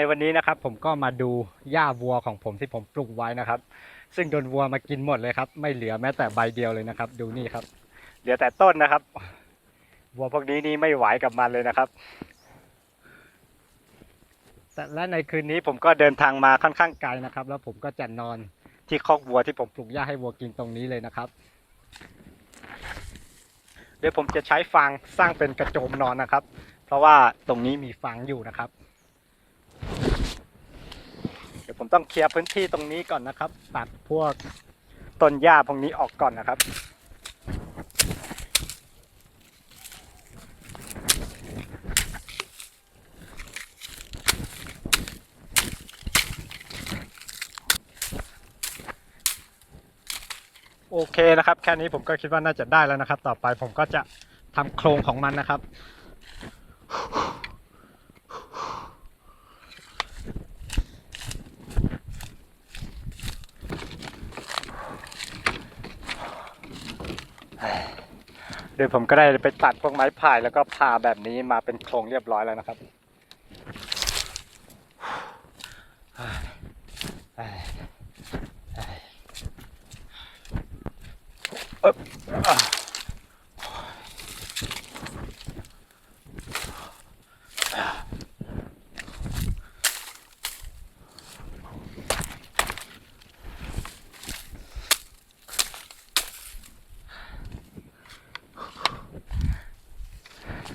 ในวันนี้นะครับผมก็มาดูหญ้าวัวของผมที่ผมปลูกไว้นะครับ ซึ่งโดนวัวมากินหมดเลยครับ ไม่เหลือแม้แต่ใบเดียวเลยนะครับ ดูนี่ครับ เหลือแต่ต้นนะครับ วัวพวกนี้นี่ไม่ไหวกับมันเลยนะครับแต่และในคืนนี้ผมก็เดินทางมาค่อนข้างไกลนะครับ แล้วผมก็จะนอนที่คอกวัวที่ผมปลูกหญ้าให้วัวกินตรงนี้เลยนะครับเดี๋ยวผมจะใช้ฟางสร้างเป็นกระโจมนอนนะครับ เพราะว่าตรงนี้มีฟางอยู่นะครับเดี๋ยว ผมต้องเคลียร์พื้นที่ตรงนี้ก่อนนะครับ ตัดพวกต้นหญ้าพวกนี้ออกก่อนนะครับ โอเคนะครับ แค่นี้ผมก็คิดว่าน่าจะได้แล้วนะครับ ต่อไปผมก็จะทำโครงของมันนะครับ เดี๋ยวผมก็ได้ไปตัดพวกไม้พายแล้วก็พาแบบนี้มาเป็นโครงเรียบร้อยแล้วนะครับ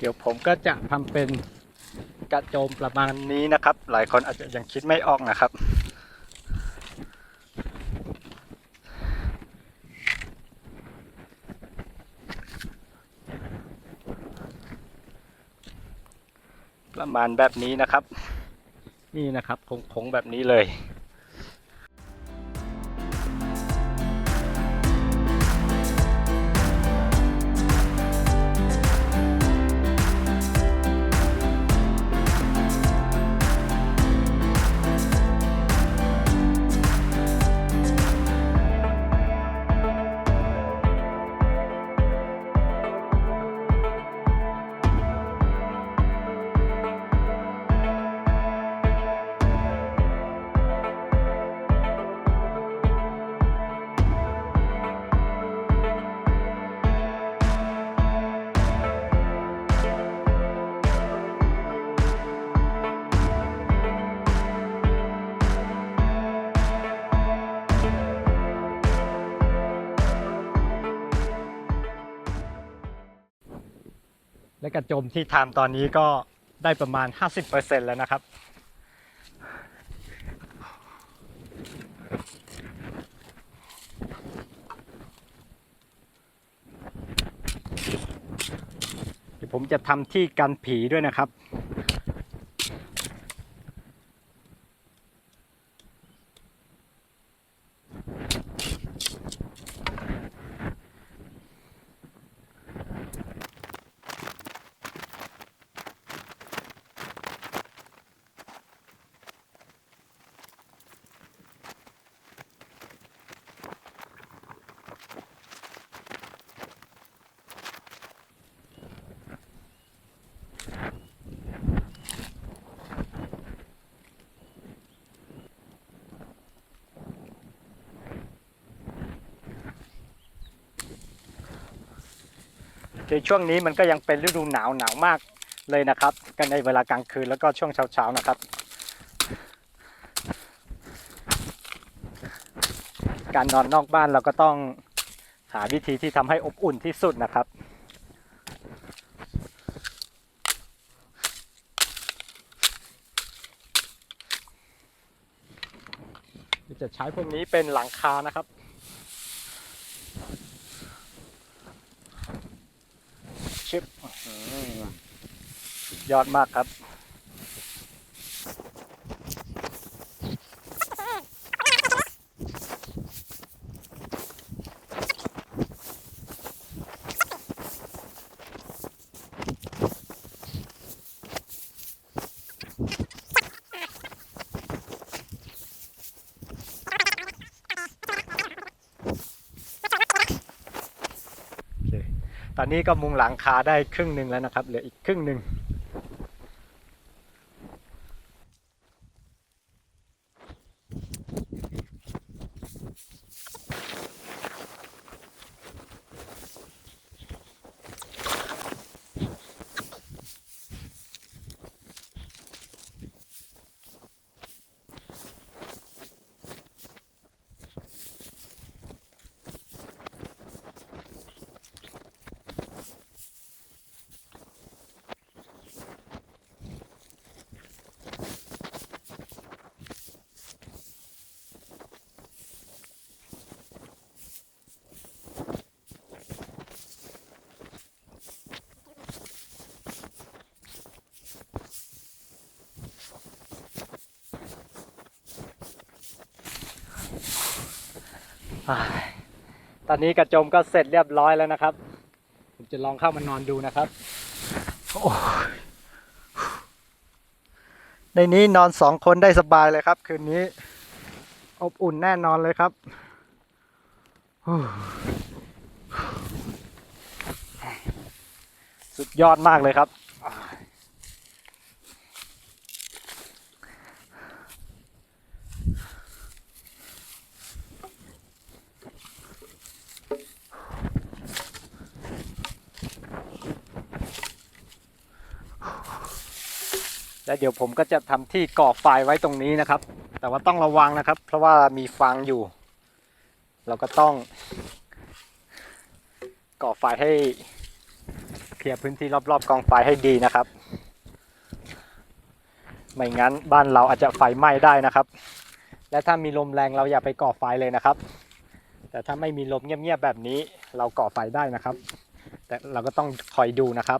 ดี๋ยวผมก็จะทำเป็นกระโจมประมาณนี้นะครับ หลายคนอาจจะยังคิดไม่ออกนะครับ ประมาณแบบนี้นะครับ นี่นะครับโค้งๆแบบนี้เลย กระโจมที่ทำตอนนี้ก็ได้ประมาณ 50%แล้วนะครับเดี๋ยวผมจะทำที่กันผีด้วยนะครับ ในช่วงนี้มันก็ยังเป็นฤดูหนาวหนาวมากเลยนะครับ กันในเวลากลางคืนแล้วก็ช่วงเช้าๆนะครับ การนอนนอกบ้านเราก็ต้องหาวิธีที่ทำให้อบอุ่นที่สุดนะครับจะใช้พวกนี้เป็นหลังคานะครับ ชิปยอดมากครับ โอเค ตอนนี้ก็มุงหลังคาได้ครึ่งหนึ่งแล้วนะครับเหลืออีกครึ่งหนึ่ง ตอนนี้กระจมก็เสร็จเรียบร้อยแล้วนะครับ ผมจะลองเข้ามานอนดูนะครับโอ้ยในนี้นอนสองคนได้สบายเลยครับ คืนนี้ อบอุ่นแน่นอนเลยครับฮู้สุดยอดมากเลยครับ แล้วเดี๋ยวผมก็จะทำที่ก่อไฟไว้ตรงนี้นะครับ แต่ว่าต้องระวังนะครับ เพราะว่ามีฟางอยู่ เราก็ต้องก่อไฟให้เคลียร์พื้นที่รอบๆกองไฟให้ดีนะครับ ไม่งั้นบ้านเราอาจจะไฟไหม้ได้นะครับ และถ้ามีลมแรงเราอย่าไปก่อไฟเลยนะครับ แต่ถ้าไม่มีลมเงียบๆแบบนี้เราก่อไฟได้นะครับ แต่เราก็ต้องคอยดูนะครับ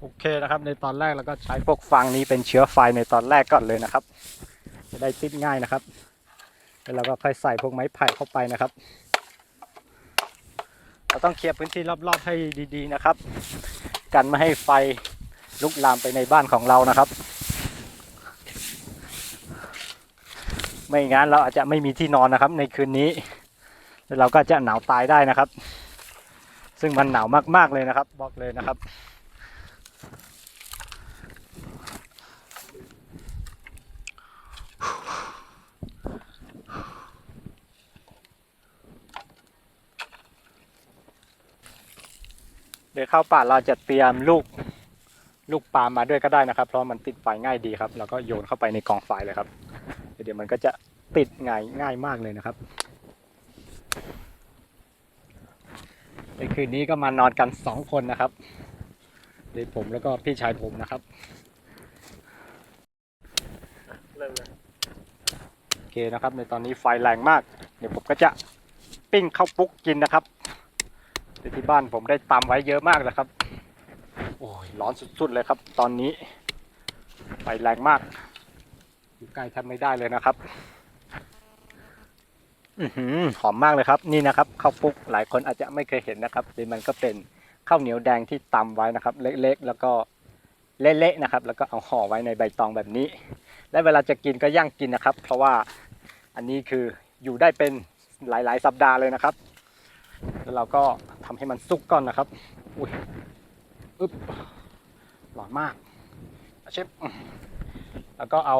โอเคนะครับ ในตอนแรกเราก็ใช้พวกฟางนี้เป็นเชื้อไฟในตอนแรกก่อนเลยนะครับ จะได้ติดง่ายนะครับ แล้วเราก็ค่อยใส่พวกไม้ไผ่เข้าไปนะครับ เราต้องเคลียร์พื้นที่รอบๆให้ดีๆนะครับ กันไม่ให้ไฟลุกลามไปในบ้านของเรานะครับ ไม่งั้นเราอาจจะไม่มีที่นอนนะครับ ในคืนนี้แล้วเราก็จะหนาวตายได้นะครับ ซึ่งมันหนาวมากๆเลยนะครับ บอกเลยนะครับ เดี๋ยวเข้าป่าเราจะเตรียมลูกลูกปล์มมาด้วยก็ได้นะครับ เพราะมันติดไฟง่ายดีครับ แล้วก็โยนเข้าไปในกองไฟเลยครับ เดี๋ยวมันก็จะติดง่ายง่ายมากเลยนะครับในคืนนี้ก็มานอนกันสองคนนะครับเดี๋ยวผมแล้วก็พี่ชายผมนะครับเริ่มเลยโอเคนะครับ ในตอนนี้ไฟแรงมาก เดี๋ยวผมก็จะปิ้งข้าวปุ๊กกินนะครับ เดี๋ยวที่บ้านผมได้ตำไว้เยอะมากนะครับ โอ้ยร้อนสุดๆเลยครับ ตอนนี้ไฟแรงมาก อยู่ใกล้แทบไม่ได้เลยนะครับ อือหือหอมมากเลยครับ นี่นะครับข้าวปุ๊กหลายคนอาจจะไม่เคยเห็นนะครับแต่มันก็เป็นข้าวเหนียวแดงที่ตำไว้นะครับ เล็กๆ แล้วก็เละๆนะครับ แล้วก็เอาห่อไว้ในใบตองแบบนี้ และเวลาจะกินก็ย่างกินนะครับ เพราะว่าอันนี้คืออยู่ได้เป็นหลาย ๆ สัปดาห์เลยนะครับ แล้วเราก็ ทำให้มันสุกก่อนนะครับ อุ้ยอึ๊บหลอนมากเชฟแล้วก็เอา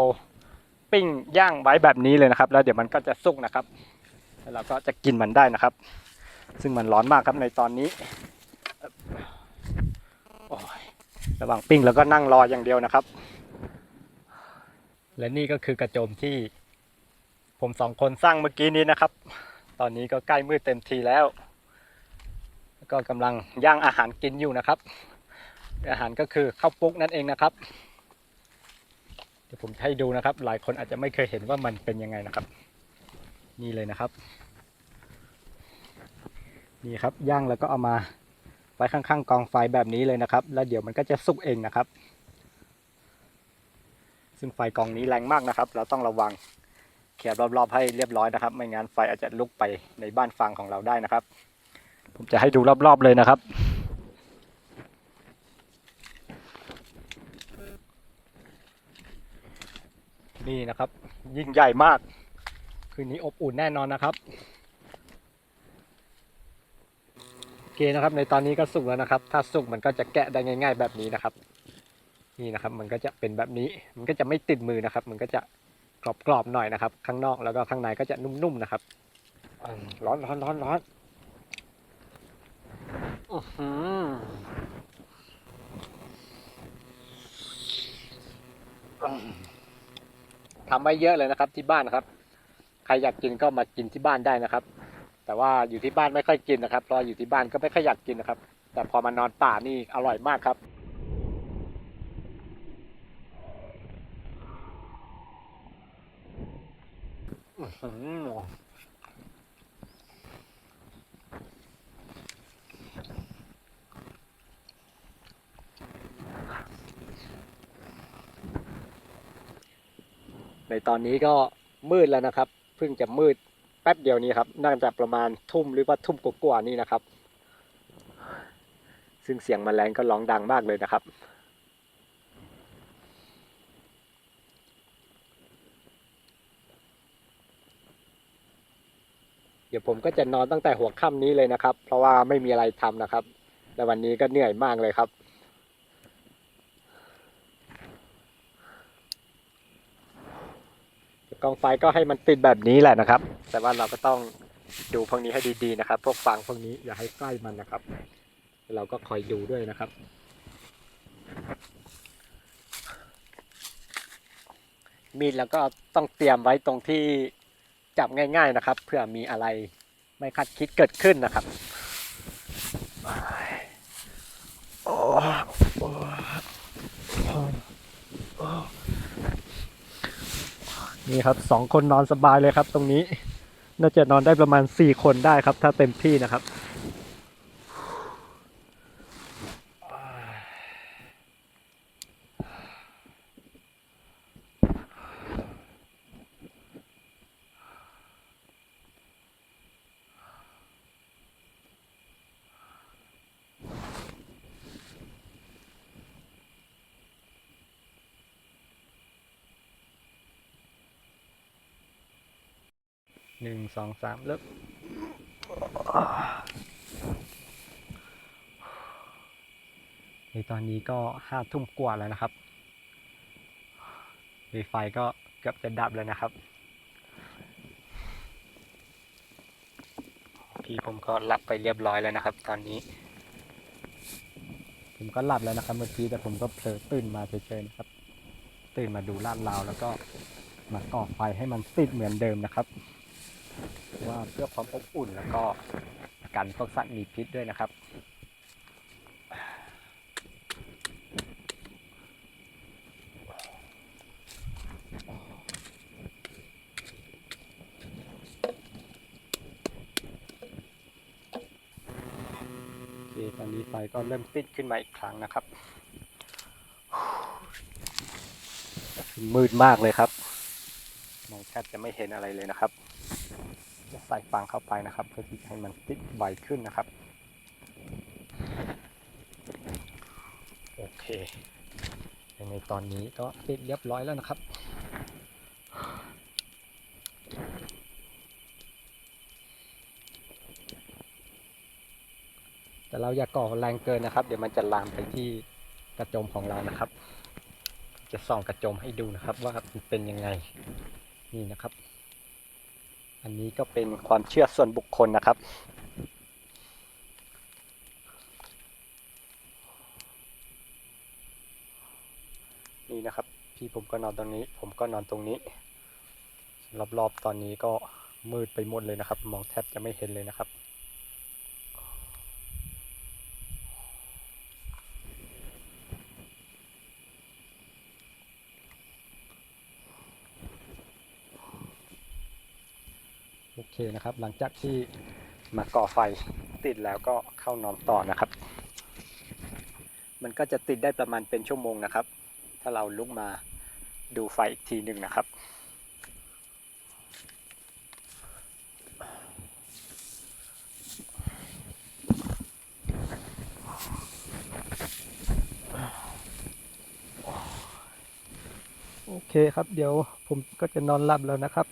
ปิ้งย่างไว้แบบนี้เลยนะครับ แล้วเดี๋ยวมันก็จะสุกนะครับ แล้วเราก็จะกินมันได้นะครับ ซึ่งมันร้อนมากครับในตอนนี้ระหว่างปิ้งแล้วก็นั่งรออย่างเดียวนะครับ และนี่ก็คือกระโจมที่ ผมสองคนสร้างเมื่อกี้นี้นะครับ ตอนนี้ก็ใกล้มืดเต็มทีแล้ว ก็กำลังย่างอาหารกินอยู่นะครับ อาหารก็คือข้าวปุ๊กนั่นเองนะครับ เดี๋ยวผมให้ดูนะครับ หลายคนอาจจะไม่เคยเห็นว่ามันเป็นยังไงนะครับ นี่เลยนะครับ นี่ครับย่างแล้วก็เอามาไว้ข้างๆกองไฟแบบนี้เลยนะครับ แล้วเดี๋ยวมันก็จะสุกเองนะครับ ซึ่งไฟกองนี้แรงมากนะครับ เราต้องระวังเขียบรอบๆให้เรียบร้อยนะครับ ไม่งั้นไฟอาจจะลุกไปในบ้านฟางของเราได้นะครับ ผมจะให้ดูรอบๆเลยนะครับ นี่นะครับ ยิ่งใหญ่มาก คืนนี้อบอุ่นแน่นอนนะครับโอเคนะครับ ในตอนนี้ก็สุกแล้วนะครับ ถ้าสุกมันก็จะแกะได้ง่าย ๆ แบบนี้นะครับ นี่นะครับ มันก็จะเป็นแบบนี้ มันก็จะไม่ติดมือนะครับ มันก็จะกรอบๆหน่อยนะครับ ข้างนอกแล้วก็ข้างในก็จะนุ่มๆนะครับร้อนร้อนร้อนร้อน ทำไว้เยอะเลยนะครับ ที่บ้านนะครับ ใครอยากกินก็มากินที่บ้านได้นะครับ แต่ว่าอยู่ที่บ้านไม่ค่อยกินนะครับเพราะอยู่ที่บ้านก็ไม่ค่อยอยากกินนะครับ แต่พอมานอนป่านี่อร่อยมากครับ อืมใน ตอนนี้ก็มืดแล้วนะครับ เพิ่งจะมืดแป๊บเดียวนี้ครับน่าจะประมาณทุ่มหรือว่าทุ่มกว่าๆนี่นะครับ ซึ่งเสียงแมลงก็ร้องดังมากเลยนะครับเดี๋ยวผมก็จะนอนตั้งแต่หัวค่ำนี้เลยนะครับ เพราะว่าไม่มีอะไรทำนะครับ และวันนี้ก็เหนื่อยมากเลยครับ กองไฟก็ให้มันติดแบบนี้แหละนะครับ แต่ว่าเราก็ต้องดูพวกนี้ให้ดีๆนะครับ พวกฟางพวกนี้อย่าให้ใกล้มันนะครับ เราก็คอยดูด้วยนะครับ มีดแล้วก็ต้องเตรียมไว้ตรงที่จับง่าย ๆนะครับ เพื่อมีอะไรไม่คาดคิดเกิดขึ้นนะครับโอ้โอ้โอ้ นี่ครับสองคนนอนสบายเลยครับ ตรงนี้ น่าจะนอนได้ประมาณสี่คนได้ครับ ถ้าเต็มที่นะครับ หนึ่งสองสามเริ่มในตอนนี้ก็ห้าทุ่มกว่าแล้วนะครับไฟก็เกือบจะดับแล้วนะครับพี่ผมก็หลับไปเรียบร้อยแล้วนะครับ ตอนนี้ ผมก็หลับแล้วนะครับ เมื่อกี้แต่ผมก็เผลอตื่นมาเฉยๆนะครับ ตื่นมาดูลาดราวแล้วก็มาก่อไฟให้มันติดเหมือนเดิมนะครับ ว่าเพื่อความอบอุ่นแล้วก็กันพวกสัตว์มีพิษด้วยนะครับโอเคตอนนี้ไฟก็เริ่มติดขึ้นมาอีกครั้งนะครับ มืดมากเลยครับ มองแทบจะไม่เห็นอะไรเลยนะครับ ใส่ฟางเข้าไปนะครับ เพื่อที่จะให้มันติดไวขึ้นนะครับ โอเคในตอนนี้ก็ติดเรียบร้อยแล้วนะครับแต่เราอย่าก่อแรงเกินนะครับ เดี๋ยวมันจะลามไปที่กระโจมของเรานะครับ จะส่องกระโจมให้ดูนะครับ ว่าเป็นยังไงนี่นะครับ อันนี้ก็เป็นความเชื่อส่วนบุคคลนะครับ นี่นะครับ พี่ผมก็นอนตรงนี้ ผมก็นอนตรงนี้ รอบๆตอนนี้ก็มืดไปหมดเลยนะครับ มองแทบจะไม่เห็นเลยนะครับ นะครับ หลังจากที่มาก่อไฟติดแล้วก็เข้านอนต่อนะครับ มันก็จะติดได้ประมาณเป็นชั่วโมงนะครับ ถ้าเราลุกมาดูไฟอีกทีหนึ่งนะครับโอเคครับ เดี๋ยวผมก็จะนอนหลับแล้วนะครับ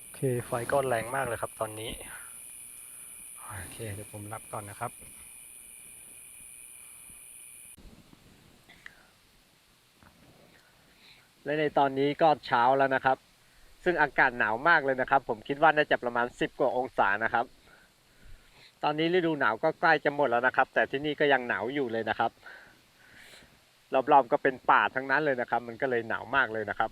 โอเค ไฟก็แรงมากเลยครับตอนนี้ โอเค เดี๋ยวผมรับก่อนนะครับ และในตอนนี้ก็เช้าแล้วนะครับ ซึ่งอากาศหนาวมากเลยนะครับ ผมคิดว่าน่าจะประมาณ 10 กว่าองศานะครับ ตอนนี้ฤดูหนาวก็ใกล้จะหมดแล้วนะครับ แต่ที่นี่ก็ยังหนาวอยู่เลยนะครับ รอบๆก็เป็นป่าทั้งนั้นเลยนะครับ มันก็เลยหนาวมากเลยนะครับ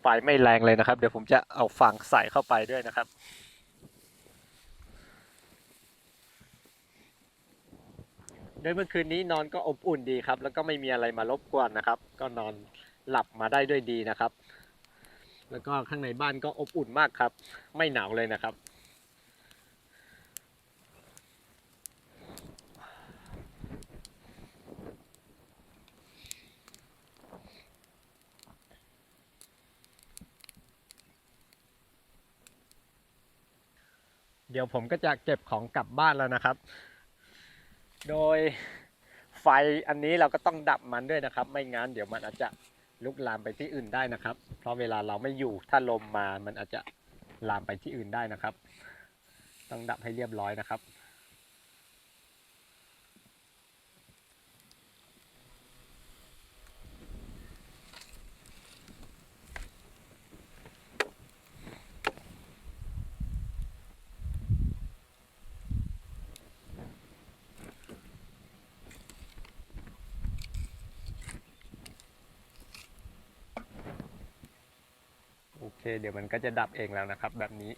ไฟไม่แรงเลยนะครับ เดี๋ยวผมจะเอาฝังใส่เข้าไปด้วยนะครับโดยเมื่อคืนนี้นอนก็อบอุ่นดีครับ แล้วก็ไม่มีอะไรมารบกวนนะครับ ก็นอนหลับมาได้ด้วยดีนะครับ แล้วก็ข้างในบ้านก็อบอุ่นมากครับ ไม่หนาวเลยนะครับ เดี๋ยวผมก็จะเก็บของกลับบ้านแล้วนะครับ โดยไฟอันนี้เราก็ต้องดับมันด้วยนะครับ ไม่งั้นเดี๋ยวมันอาจจะลุกลามไปที่อื่นได้นะครับ เพราะเวลาเราไม่อยู่ถ้าลมมามันอาจจะลามไปที่อื่นได้นะครับ ต้องดับให้เรียบร้อยนะครับ เคเดี๋ยวมันก็จะดับเองแล้วนะครับ แบบนี้